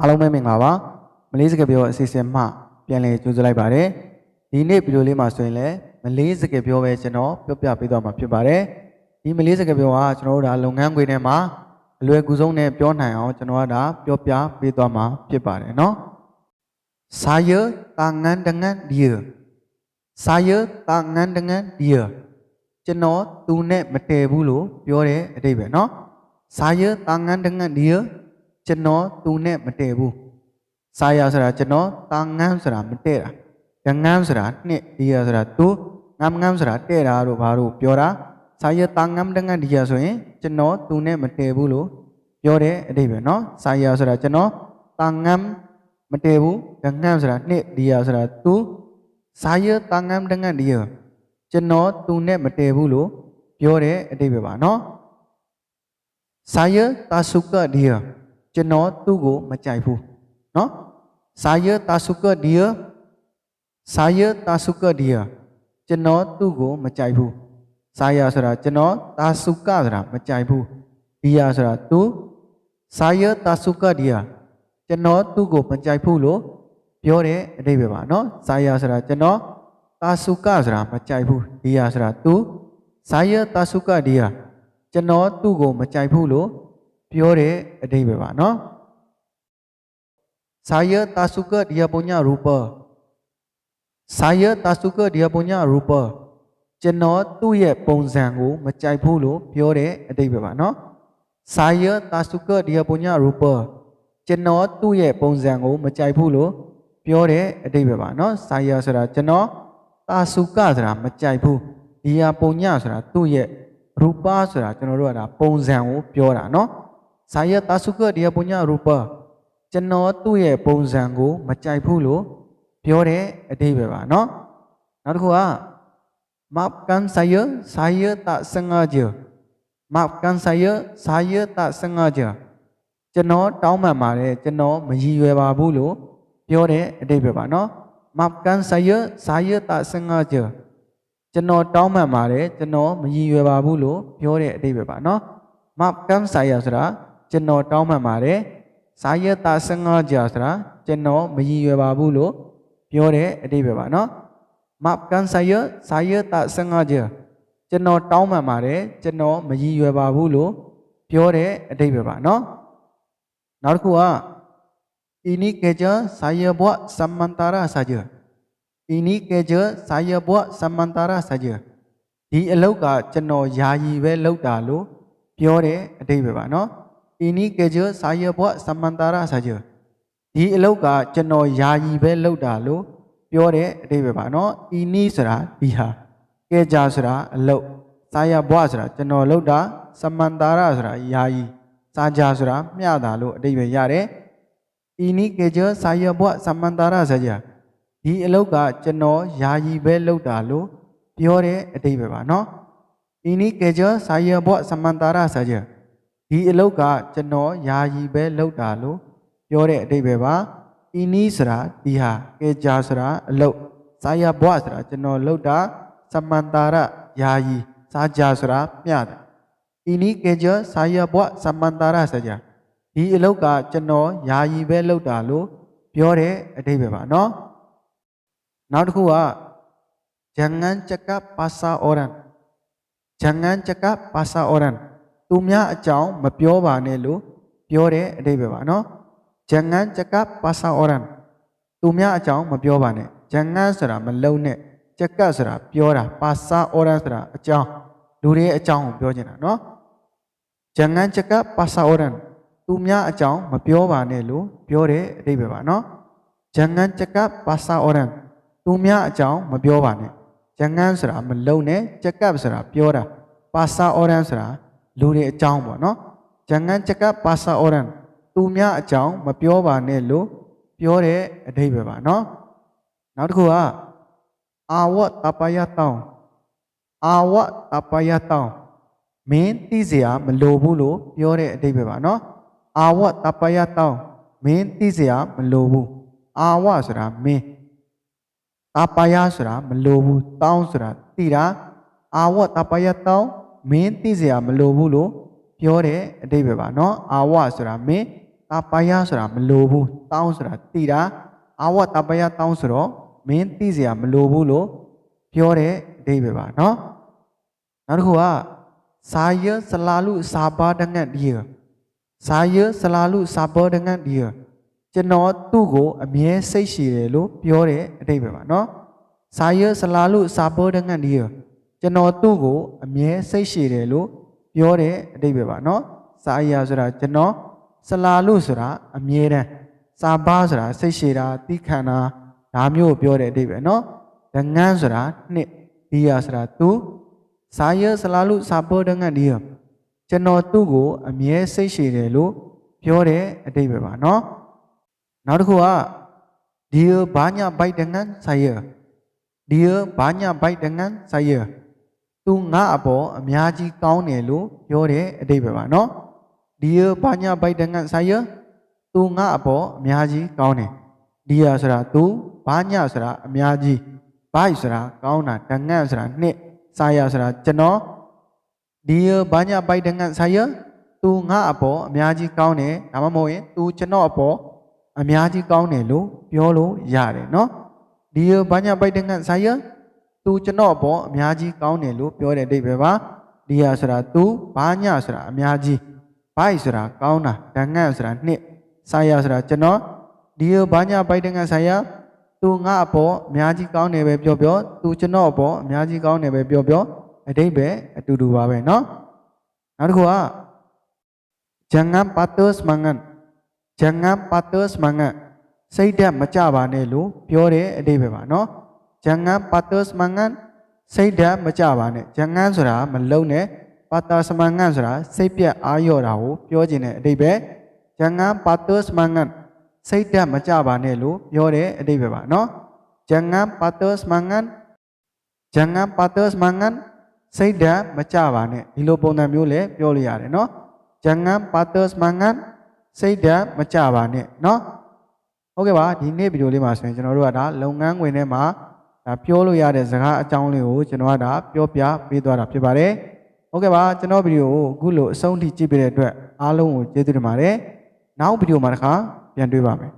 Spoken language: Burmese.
အားလုံးပဲမင်္ဂလာပါမလေးစကားပြောအစီအစဉ်မှပြန်လည်ကြိုဆိုလိုက်ပါတယ်ဒီနေ့ဗီဒီယိုလေးမှာဆိုရင်လည်းမလေးစကားပြောပဲကျွန်တော်ပြောပြပေးသွားမှာဖြစ်ပါတယ်ဒီမလေးစကားပြောကကျွန်တော်တို့ဒါလုပ်ငန်းခွင်ထဲမှာအလွယ်ကူဆုံးနဲ့ပြောနိုင်အောင်ကျွန်တော်ကဒါပြောပြပေးသွားမှာဖြစ်ပါတယ်เนาะ saya tangan dengan dia saya tangan dengan dia ကျွန်တော်သူနဲ့မတည့်ဘူးလို့ပြောတဲ့အတိတ်ပဲเนาะ saya tangan dengan dia ကျွန်တော်သူနဲ့မတည့်ဘူး saya ဆိုတာကျွန်တော် tangan ဆိုတာမတည့်တာ dengan ဆိုတာနှစ် dia ဆိုတာသူငမ်ငမ်ဆိုတာတည့်တာတို့ဘာလို့ပြောတာ saya tangan dengan dia ဆိုရင်ကျွန်တော်သူနဲ့မတည့်ဘူးလို့ပြောတဲ့အတိတ်ပဲเนาะ saya ဆိုတာကျွန်တော် tangan မတည့်ဘူး dengan ဆိုတာနှစ် dia ဆိုတာသူ saya tangan dengan dia ကျွန်တော်သူနဲ့မတည့်ဘူးလို့ပြောတဲ့အတိတ်ပဲပါเนาะ saya tak suka dia ကျွ ကျွန်တော်သူ့ကိုမကြိုက်ဘူးနော်စာယတာစုကဒီယစာယတာစုကဒီယကျွန်တော်သူ့ကိုမကြိုက်ဘူးစာယဆိုတာကျွန်တော်တာစုကဆိုတာမကြိုက်ဘူးဒီယဆိုတာသူစာယတာစုကဒီယကျွန်တော်သူ့ကိုမကြိုက်ဘူးလို့ပြောတဲ့အဓိပ္ပာယ်ပါနော်စာယဆိုတာကျွန်တော်တာစုကဆိုတာမကြိုက်ဘူးဒီယဆိုတာသူစာယတာစုကဒီယကျွန်တော်သူ့ကိုမကြိုက်ဘူးလို့ ပြောတဲ့အဓိပ္ပာယ်ပါနော်ဇာယတာစုကဒီယပုညရူပဇာယတာစုကဒီယပုညရူပကျွန်တော်သူ့ရဲ့ပုံစံကိုမကြိုက်ဘူးလို့ပြောတဲ့အဓိပ္ပာယ်ပါနော်ဇာယတာစုကဒီယပုညရူပကျွန်တော်သူ့ရဲ့ပုံစံကိုမကြိုက်ဘူးလို့ပြောတဲ့အဓိပ္ပာယ်ပါနော်ဇာယဆိုတာကျွန်တော်တာစုကဆိုတာမကြိုက်ဘူးဒီယပုညဆိုတာသူ့ရဲ့ရူပဆိုတာကျွန်တော်တို့ကဒါပုံစံကိုပြောတာနော် saya tak suka dia punya rupa ကျွန်တော်သူ့ရဲ့ပုံစံကိုမကြိုက်ဘူးလို့ပြောတဲ့အဓိပ္ပာယ်ပါเนาะနောက်တစ်ခုက maafkan saya saya tak sengaja maafkan saya saya tak sengaja ကျွန်တော်တောင်းပန်ပါတယ်ကျွန်တော်မရည်ရွယ်ပါဘူးလို့ပြောတဲ့အဓိပ္ပာယ်ပါเนาะ maafkan saya saya tak sengaja ကျွန်တော်တောင်းပန်ပါတယ်ကျွန်တော်မရည်ရွယ်ပါဘူးလို့ပြောတဲ့အဓိပ္ပာယ်ပါเนาะ maafkan saya ဆိုတာ ကျွန်တော်တောင်းပန်ပါတယ်ဇာယတာ15ကြာဆိုတာကျွန်တော်မရည်ရွယ်ပါဘူးလို့ပြောတဲ့အတိပဲပါနော်မပ်ကန်ဇာယဇာယတာ15ကြာကျွန်တော်တောင်းပန်ပါတယ်ကျွန်တော်မရည်ရွယ်ပါဘူးလို့ပြောတဲ့အတိပဲပါနော်နောက်တစ်ခုက ini kerja saya buat sementara saja ini kerja saya buat sementara saja ဒီအလုပ်ကကျွန်တော်ယာယီပဲလုပ်တာလို့ပြောတဲ့အတိပဲပါနော် ဤနိကေဇစာယဘောသမန္တာရစာကျဒီအလုတ်ကကျွန်တော်ယာယီပဲလောက်တာလို့ပြောတဲ့အတိပဲပါနော်ဤနိဆိုတာဒီဟာကေဇာဆိုတာအလုတ်စာယဘောဆိုတာကျွန်တော်လောက်တာသမန္တာရဆိုတာယာယီစာကြဆိုတာမျှတာလို့အတိပဲရတယ်ဤနိကေဇစာယဘောသမန္တာရစာကျဒီအလုတ်ကကျွန်တော်ယာယီပဲလောက်တာလို့ပြောတဲ့အတိပဲပါနော်ဤနိကေဇစာယဘောသမန္တာရစာကျ ဒီအလုတ်ကကျွန်တော်ယာယီပဲလောက်တာလို့ပြောတဲ့အတိတ်ပဲပါဤနီးဆိုတာဒီဟာကေကြာဆိုတာအလုတ်စာယာဘွားဆိုတာကျွန်တော်လောက်တာသမန္တာရယာယီစာကြာဆိုတာမျှတာဤနီးကေကြာစာယာဘွားသမန္တာရစာကြာဒီအလုတ်ကကျွန်တော်ယာယီပဲလောက်တာလို့ပြောတဲ့အတိတ်ပဲပါနော်နောက်တစ်ခုကဂျန်ငန်ချက်ကပါစာအော်ရန်ဂျန်ငန်ချက်ကပါစာအော်ရန် သူများအကြောင်းမပြောပါနဲ့လို့ပြောတဲ့အတိပ္ပယ်ပါနော်ဂျန်ငန်းချက်ကပါဆာအော်ရန်သူများအကြောင်းမပြောပါနဲ့ဂျန်ငန်းဆိုတာမလုံနဲ့ချက်ကဆိုတာပြောတာပါဆာအော်ရန်ဆိုတာအကြောင်းလူတွေအကြောင်းကိုပြောချင်တာနော်ဂျန်ငန်းချက်ကပါဆာအော်ရန်သူများအကြောင်းမပြောပါနဲ့လို့ပြောတဲ့အတိပ္ပယ်ပါနော်ဂျန်ငန်းချက်ကပါဆာအော်ရန်သူများအကြောင်းမပြောပါနဲ့ဂျန်ငန်းဆိုတာမလုံနဲ့ချက်ကဆိုတာပြောတာပါဆာအော်ရန်ဆိုတာ လူတွေအကြောင်းပေါ့เนาะ jangan cakap pasal orang သူများအကြောင်းမပြောပါနဲ့လို့ပြောတဲ့အဓိပ္ပာယ်ပါเนาะနောက်တစ်ခုက awak tak payah tahu awak tak payah tahu မင်းသိစရာမလိုဘူးလို့ပြောတဲ့အဓိပ္ပာယ်ပါเนาะ awak tak payah tahu မင်းသိစရာမလိုဘူး awak ဆိုတာမင်း tak payah ဆိုတာမလိုဘူးတောင်းဆိုတာသိတာ awak tak payah tahu မင်းသိစရာမလိုဘူးလို့ပြောတဲ့အဓိပ္ပာယ်ပါเนาะ awak ဆိုတာမင်း တာပါယဆိုတာမလိုဘူးတောင်းဆိုတာတိတာအာဝတာပါယတောင်းဆိုတော့မင်းသိစရာမလိုဘူးလို့ပြောတဲ့အဓိပ္ပာယ်ပါနော်နောက်တစ်ခုကစာယစလာလူစာပါဒငတ်ဒီယစာယစလာလူစာပါဒငတ်ဒီယကျွန်တော်သူ့ကိုအမြဲစိတ်ရှိတယ်လို့ပြောတဲ့အဓိပ္ပာယ်ပါနော်စာယစလာလူစာပါဒငတ်ဒီယ ကျွန်တော်သူ့ကိုအမြဲစိတ်ရှိတယ်လို့ပြောတဲ့အဓိပ္ပာယ်ပါနော်စာယဆိုတာကျွန်တော်စလာလို့ဆိုတာအမြဲတမ်းစာပါဆိုတာစိတ်ရှည်တာတိခန္ဓာဒါမျိုးကိုပြောတဲ့အဓိပ္ပာယ်နော်ဒငန်းဆိုတာနှစ်ဒီယာဆိုတာသူစာရစလာလို့စာပေါ်ဒငန်းဒီယာကျွန်တော်သူ့ကိုအမြဲစိတ်ရှည်တယ်လို့ပြောတဲ့အဓိပ္ပာယ်ပါနော်နောက်တစ်ခုကဒီယာဘာညာဘိုက်ဒငန်းစာ သူငါအပေါ်အများကြီးကောင်းတယ်လို့ပြောတဲ့အဓိပ္ပာယ်ပါနော်ဒီရဘာညာဘိုက်တငတ်ဆိုင်ရသူငါအပေါ်အများကြီးကောင်းတယ်ဒီရဆိုတာသူဘာညာဆိုတာအများကြီးဘိုက်ဆိုတာကောင်းတာတငတ်ဆိုတာနှစ်ဆိုင်ရဆိုတာကျွန်တော်ဒီရဘာညာဘိုက်တငတ်ဆိုင်ရသူငါအပေါ်အများကြီးကောင်းတယ်ဒါမှမဟုတ်ရင်သူကျွန်တော်အပေါ်အများကြီးကောင်းတယ်လို့ပြောလို့ရတယ်နော်ဒီရဘာညာဘိုက်တငတ်ဆိုင်ရ သူကျွန်တော်အပေါ်အများကြီးကောင်းတယ်လို့ပြောတဲ့အဓိပ္ပာယ်ပါဒီရဆိုတာသူဘာညာဆိုတာအများကြီး ဘိုက်ဆိုတာကောင်းတာတန်ငတ်ဆိုတာနှစ်ဆိုင်ရဆိုတာကျွန်တော်ဒီရဘာညာဘိုက်တငတ်ဆိုင်ရသူငါအပေါ်အများကြီးကောင်းတယ်ပဲပြောပြောသူကျွန်တော်အပေါ်အများကြီးကောင်းတယ်ပဲပြောပြောအတိတ်ပဲအတူတူပါပဲเนาะနောက်တစ်ခုက jangan patut semangat jangan patut semangat စိတ်ဓာတ်မကြပါနဲ့လို့ပြောတဲ့အတိတ်ပဲပါเนาะ jangan patut semangat စိတ်ဓာတ်မကြပါနဲ့ jangan ဆိုတာမလုံးနဲ့ပါတာစမန်ငတ်ဆိုတာစိတ်ပြတ်အားလျော့တာကိုပြောခြင်းတဲ့အတိတ်ပဲဂျန်ငန်ပါတစမန်ငတ်စိတ်ဓာတ်မကြပါနဲ့လို့ပြောတဲ့အတိတ်ပဲပါနော်ဂျန်ငန်ပါတစမန်ငတ်ဂျန်ငန်ပါတစမန်ငတ်စိတ်ဓာတ်မကြပါနဲ့ဒီလိုပုံစံမျိုးလည်းပြောလို့ရတယ်နော်ဂျန်ငန်ပါတစမန်ငတ်စိတ်ဓာတ်မကြပါနဲ့နော်ဟုတ်ကဲ့ပါဒီနေ့ဗီဒီယိုလေးမှာဆိုရင်ကျွန်တော်တို့ကဒါလုပ်ငန်းဝင်ထဲမှာ ဒါပြောလို့ရတဲ့စကားအကြောင်းလေးကိုကျွန်တော်ကဒါပြောပြပေးသွားတာဖြစ်ပါတယ်ဟုတ်ကဲ့ပါကျွန်တော်ဗီဒီယိုကိုအခုလိုအဆုံးထိကြည့်ပေးတဲ့အတွက်အားလုံးကိုကျေးဇူးတင်ပါတယ်နောက်ဗီဒီယိုမှာတစ်ခါပြန်တွေ့ပါမယ်